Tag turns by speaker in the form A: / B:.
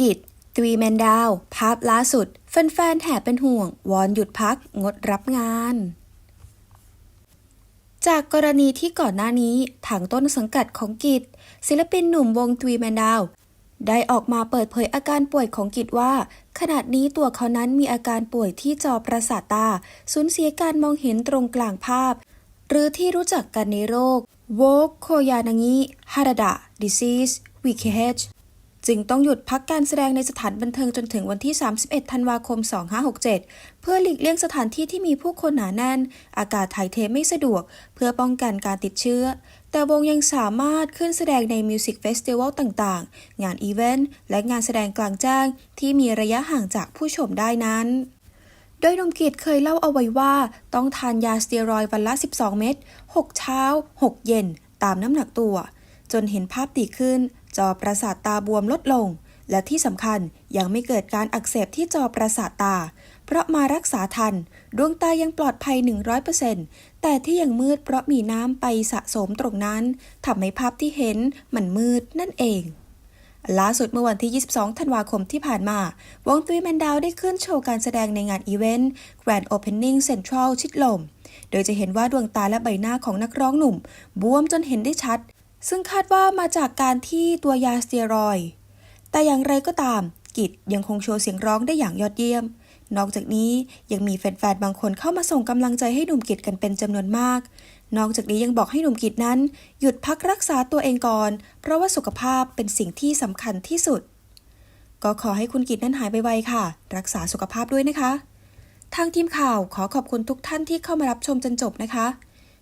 A: กิจตรีแมนดาว ภาพล่าสุด แฟนๆแห่เป็นห่วง วอนหยุดพัก งดรับงาน จากกรณีที่ก่อนหน้านี้ทางต้นสังกัดของกิจ ศิลปินหนุ่มวงทวีแมนดาว ได้ออกมาเปิดเผยอาการป่วยของกิจว่า ขณะนี้ตัวเขานั้นมีอาการป่วยที่จอประสาทตา สูญเสียการมองเห็นตรงกลางภาพ หรือที่รู้จักกันในโรคโวกโคยานางิฮาราดะ disease VKH จึงต้องหยุดพักการแสดงในสถานบันเทิงจนถึงวันที่ 31 ธันวาคม 2567 เพื่อหลีกเลี่ยงสถานที่ที่มีผู้คนหนาแน่น อากาศถ่ายเทไม่สะดวก เพื่อป้องกันการติดเชื้อ แต่วงยังสามารถขึ้นแสดงในมิวสิกเฟสติวัลต่างๆ งานอีเวนต์และงานแสดงกลางแจ้ง ที่มีระยะห่างจากผู้ชมได้นั้นโดยนมกิจเคยเล่าเอาไว้ว่า ต้องทานยาสเตียรอยวันละ 12 เม็ด6 เช้า 6 เย็น ตามน้ำหนักตัว จนเห็นภาพดีขึ้น จอประสาทตาบวมลดลง และที่สำคัญยังไม่เกิดการอักเสบที่จอประสาทตา เพราะมารักษาทัน ดวงตายังปลอดภัย 100%แต่ที่ยังมืดเพราะมีน้ำไปสะสมตรงนั้นทำให้ภาพที่เห็นมันมืดนั่นเองล่าสุดเมื่อวันที่ 22 ธันวาคมที่ผ่านมา วงตุยแมนดาวได้ขึ้นโชว์การแสดงในงานอีเวนต์ Grand Opening Central ชิดลม โดยจะเห็นว่าดวงตาและใบหน้าของนักร้องหนุ่ม บวมจนเห็นได้ชัด ซึ่งคาดว่ามาจากการที่ตัวยาสเตียรอย แต่อย่างไรก็ตามกิจยังคงโชว์เสียงร้องได้อย่างยอดเยี่ยม นอกจากนี้ยังมีแฟนๆ บางคนเข้ามาส่งกำลังใจให้หนุ่มกิจกันเป็นจำนวนมาก นอกจากนี้ยังบอกให้หนุ่มกิจนั้น หยุดพักรักษาตัวเองก่อน เพราะว่าสุขภาพเป็นสิ่งที่สำคัญที่สุด ก็ขอให้คุณกิจนั้นหายไปไวค่ะ รักษาสุขภาพด้วยนะคะ ทางทีมข่าวขอขอบคุณทุกท่านที่เข้ามารับชมจนจบนะคะ